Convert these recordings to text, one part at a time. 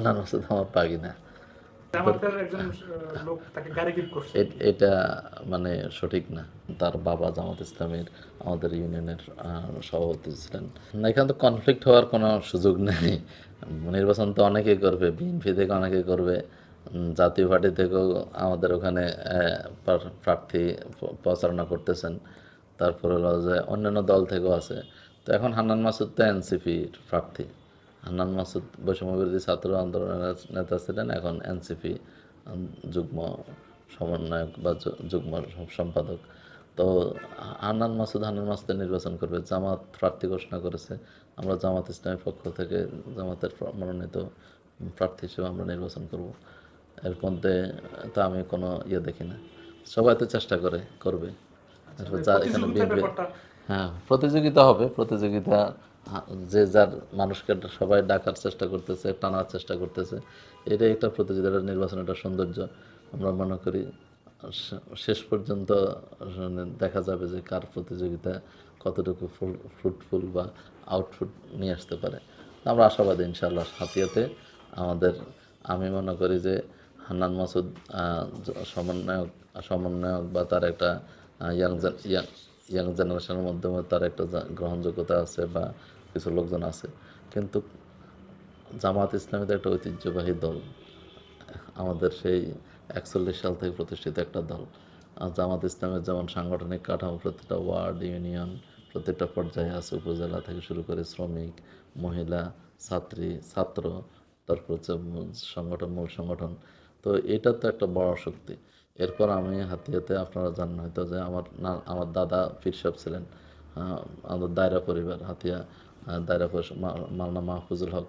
হান্নান মাসুদ আমার পাগি না। এটা মানে সঠিক না। তার বাবা জামাত ইসলামের আমাদের ইউনিয়নের সভাপতি ছিলেন। না এখানে তো কনফ্লিক্ট হওয়ার কোনো সুযোগ নেই। নির্বাচন তো অনেকেই করবে বিএনপি থেকে অনেকে করবে। জাতীয় পার্টি থেকেও আমাদের ওখানে প্রার্থী প্রচারণা করতেছেন। তারপর হলো যে অন্যান্য দল থেকেও আছে। তো এখন হান্নান মাসুদ তো এনসিপির প্রার্থী। হান্নান মাসুদ বৈষম্য বিরোধী ছাত্র আন্দোলনের নেতা ছিলেন এখন এনসিপি যুগ্ম সমন্বয়ক বা যুগ্ম সম্পাদক। তো হান্নান মাসুদ হান্নান মাসুদের নির্বাচন করবে জামাত প্রার্থী ঘোষণা করেছে। আমরা জামাত ইসলামের পক্ষ থেকে জামাতের মনোনীত প্রার্থী হিসেবে আমরা নির্বাচন করব। এর মধ্যে তো আমি কোনো ইয়ে দেখি না। সবাই তো চেষ্টা করে করবে। এখানে ব্যাপারটা? হ্যাঁ প্রতিযোগিতা হবে প্রতিযোগিতা যে যার মানুষকে সবাই ডাকার চেষ্টা করতেছে, টানার চেষ্টা করতেছে, এটাই একটা প্রতিযোগিতা নির্বাচন একটা সৌন্দর্য। আমরা মনে করি শেষ পর্যন্ত মানে দেখা যাবে যে কার প্রতিযোগিতা কতটুকু ফ্রুটফুল বা আউটফুট নিয়ে আসতে পারে। আমরা আশাবাদী ইনশাআল্লাহ হাতিয়াতে আমাদের, আমি মনে করি যে হান্নান মাসুদ সমন্বয়ক সমন্বয়ক বা তার একটা ইয়াং ইয়াং ইয়াং জেনারেশনের মাধ্যমে তার একটা গ্রহণযোগ্যতা আছে বা কিছু লোকজন আছে। কিন্তু জামাত ইসলামী তো একটা ঐতিহ্যবাহী দল, আমাদের সেই একচল্লিশ সাল থেকে প্রতিষ্ঠিত একটা দল। আর জামাত ইসলামের যেমন সাংগঠনিক কাঠামো, প্রতিটা ওয়ার্ড, ইউনিয়ন প্রত্যেকটা পর্যায়ে আছে, উপজেলা থেকে শুরু করে শ্রমিক, মহিলা, ছাত্রী, ছাত্র, তারপর হচ্ছে সংগঠন, মূল সংগঠন। তো এটা তো একটা বড় শক্তি। এরপর আমি হাতিয়াতে আপনারা জানেন হয়তো যে আমার না, আমার দাদা পীর সাহেব ছিলেন আমাদের দায়রা পরিবার, হাতিয়া দায়রা পরিষদ মা- মাওলানা মাহফুজুল হক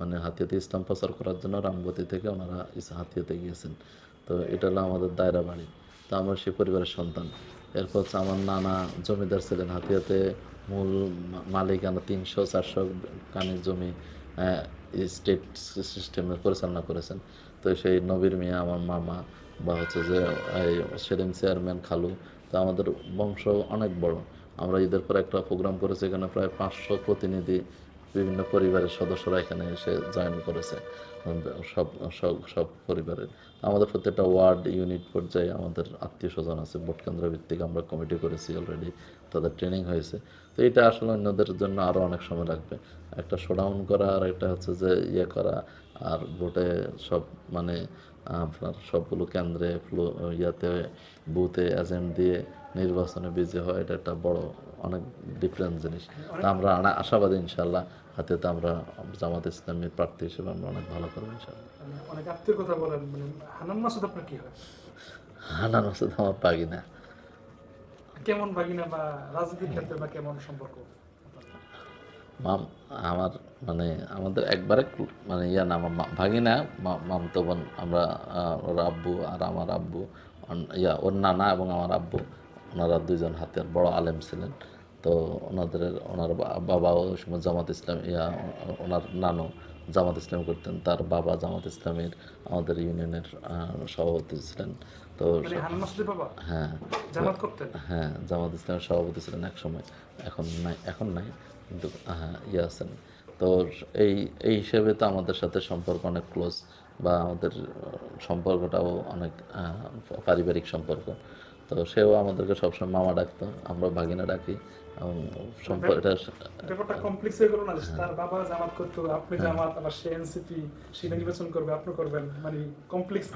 মানে হাতিয়াতে ইসলাম প্রচার করার জন্য রামগতি থেকে ওনারা হাতিয়াতে গিয়েছেন। তো এটা হলো আমাদের দায়রা বাড়ি। তো আমরা সেই পরিবারের সন্তান। এরপর হচ্ছে আমার নানা জমিদার ছিলেন, হাতিয়াতে মূল মালিকানা তিনশো, চারশো কানি জমি স্টেট সিস্টেমে পরিচালনা করেছেন। তো সেই নবীর মিয়া, আমার মামা বা হচ্ছে যে সেলিম চেয়ারম্যান খালু, তো আমাদের বংশ অনেক বড়। আমরা ঈদের পর একটা প্রোগ্রাম করেছি, এখানে প্রায় পাঁচশো প্রতিনিধি, বিভিন্ন পরিবারের সদস্যরা এখানে এসে জয়েন করেছে। সব সব সব পরিবারের। আমাদের প্রত্যেকটা ওয়ার্ড, ইউনিট পর্যায়ে আমাদের আত্মীয় স্বজন আছে, ভোট কেন্দ্র ভিত্তিক আমরা কমিটি করেছি অলরেডি তাদের ট্রেনিং হয়েছে। তো এটা আসলে অন্যদের জন্য আরও অনেক সময় লাগবে। একটা শোডাউন করা আর একটা হচ্ছে যে ইয়ে করা, আর ভোটে সব মানে আপনার সবগুলো কেন্দ্রে ফ্লো ইয়াতে বুথে এজেন্ট দিয়ে নির্বাচনে বিজয়ী হয় এটা একটা বড় অনেক ডিফারেন্ট জিনিস। তা আমরা আশাবাদী ইনশাল্লাহ হাতে তো আমরা জামাত ইসলামের প্রার্থী হিসেবে আমরা অনেক ভালো করব ইনশাল্লাহ মানে অনেক আত্মীয় কথা বলেন মানে হানান মাসুদ আপনার কি হয়? হানান মাসুদ আমার পাগি না কেমন ভাগিনা বা রাজনীতির ক্ষেত্রে বা কেমন সম্পর্ক? আমার মানে আমাদের একবারে মানে ইয়া না আমার মা- ভাগিনা মামতো বোন আমরা ওর আব্বু আর আমার আব্বু ইয়া ওর নানা এবং আমার আব্বু ওনারা দুইজন হাতের বড় আলেম ছিলেন। তো ওনাদের ওনার বাবাও সময় জামাত ইসলাম ইয়া ওনার নানু জামাত ইসলাম করতেন তার বাবা জামাত ইসলামের আমাদের ইউনিয়নের সভাপতি ছিলেন। তো মানে হ্যাঁ। জামাত হ্যাঁ জামাত ইসলামের সভাপতি ছিলেন এক সময়। এখন নাই এখন নাই। হ্যাঁ ইয়ে আছেন তো এই এই হিসেবে তো আমাদের সাথে সম্পর্ক অনেক ক্লোজ বা আমাদের সম্পর্কটাও অনেক পারিবারিক সম্পর্ক। তো সেও আমাদেরকে সবসময় মামা ডাকতো আমরা ভাগিনা ডাকি। এবং সম্পর্ক এটা ব্যাপারটা কমপ্লেক্স হয়ে গেল না? তার বাবা জামাত করতো আপনি জামাত আবার সে এনসিপি সে নির্বাচন করবে আপনি করবেন। মানে কমপ্লেক্স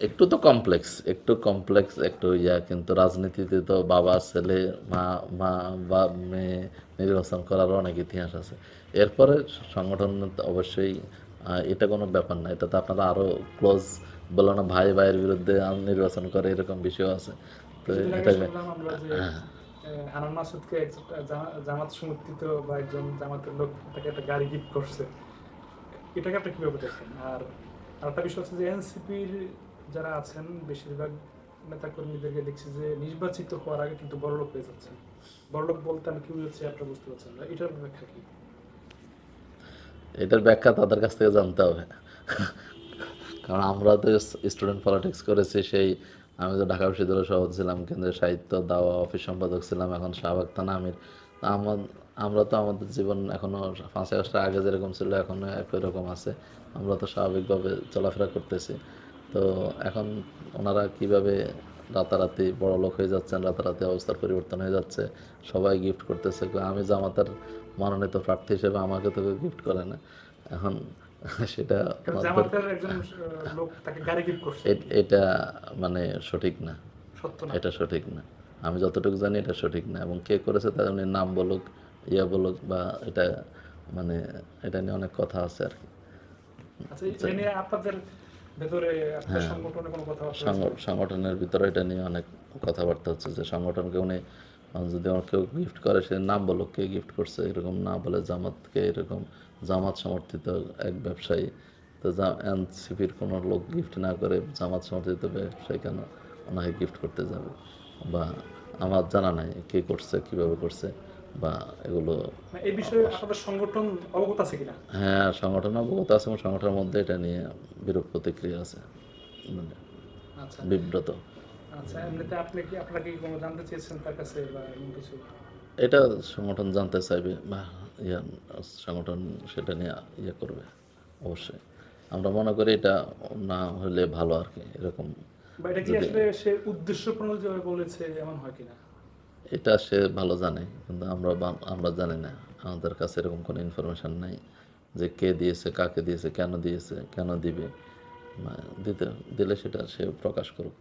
একটু তো কমপ্লেক্স একটু কমপ্লেক্স একটু ইয়া কিন্তু রাজনীতিতে তো বাবা ছেলে মা মা বা মেয়ে নির্বাচন করারও অনেক ইতিহাস আছে। এরপরে সংগঠন অবশ্যই এটা কোনো ব্যাপার না এটা তো আপনারা আরও ক্লোজ বলো না ভাই ভাইয়ের বিরুদ্ধে নির্বাচন করে এরকম বিষয় আছে। তো এটা শুনলাম আমরা যে আহ, হানান মাসুদকে একটা জামাত সমর্থিত বা একজন জামাতের লোক তাকে একটা গাড়ি গিফট করছে। এটাকে আপনি কীভাবে দেখেন? আর আরেকটা বিষয় হচ্ছে যে এনসিপির যারা আছেন, বেশিরভাগ নেতা কর্মীদেরকে দেখছি যে নির্বাচিত হওয়ার আগে কিন্তু বড়লোক হয়ে যাচ্ছেন। বড়লোক বলতে আমি কি বুঝাচ্ছি আপনারা বুঝতে পারছেন না? এটার ব্যাখ্যা কি? এটার ব্যাখ্যা তাদের কাছ থেকে জানতে হবে। কারণ আমরা তো স্টুডেন্ট পলিটিক্স করেছি, সেই আমি তো ঢাকা বিশ্ববিদ্যালয়ের সভাপতি ছিলাম, কেন্দ্রের সাহিত্য, দাওয়া অফিস সম্পাদক ছিলাম, এখন শাহবাগ থানা আমির। আমার তো আমাদের জীবন এখনও পাঁচ আগস্টের আগে যেরকম ছিল, এখনও একই রকম আছে। আমরা তো স্বাভাবিকভাবে চলাফেরা করতেছি। তো এখন ওনারা কীভাবে রাতারাতি বড় লোক হয়ে যাচ্ছেন রাতারাতি অবস্থার পরিবর্তন হয়ে যাচ্ছে সবাই গিফট করতেছে। আমি জামাতার মনোনীত প্রার্থী হিসেবে আমাকে তো গিফট করে না। এখন সেটা এটা মানে সঠিক না। এটা সঠিক না। আমি যতটুকু জানি এটা সঠিক না এবং কে করেছে তার উনি নাম বলুক ইয়া বলুক বা এটা মানে এটা নিয়ে অনেক কথা আছে আর কি। আচ্ছা আপনাদের সংগ- সংগঠনের ভিতরে এটা নিয়ে অনেক কথাবার্তা হচ্ছে যে সংগঠনকে উনি যদি আমার কেউ গিফট করে সে নাম বলুক কে গিফট করছে এরকম না বলে জামাতকে এরকম জামাত সমর্থিত এক ব্যবসায়ী তো এনসিপির কোনো লোক গিফট না করে জামাত সমর্থিত ব্যবসায়ী কেন? ওনাকে গিফট করতে যাবে। বা আমার জানা নাই কে করছে কীভাবে করছে। বা এগুলো এই বিষয়ে আপনাদের সংগঠন অবগত আছে কিনা? হ্যাঁ সংগঠন অবগত আছে এবং সংগঠনের মধ্যে এটা নিয়ে বিরূপ প্রতিক্রিয়া আছে। মানে আচ্ছা। বিব্রত। আচ্ছা এমনিতে আপনি কি আপনারা কি কোনো জানতে চেয়েছেন তার কাছে বা এমন কিছু? এটা সংগঠন জানতে চাইবে বা ইয়া সংগঠন সেটা নিয়ে ইয়ে করবে অবশ্যই। আমরা মনে করি এটা না হলে ভালো আর কি এরকম বা এটা কি আসলে সে উদ্দেশ্য প্রণোদিত বলেছে এমন হয় কিনা? এটা সে ভালো জানে, কিন্তু আমরা আমরা জানি না। আমাদের কাছে এরকম কোনো ইনফরমেশান নাই যে কে দিয়েছে, কাকে দিয়েছে, কেন দিয়েছে, কেন দিবে। দিতে, দিলে সেটা সে প্রকাশ করুক।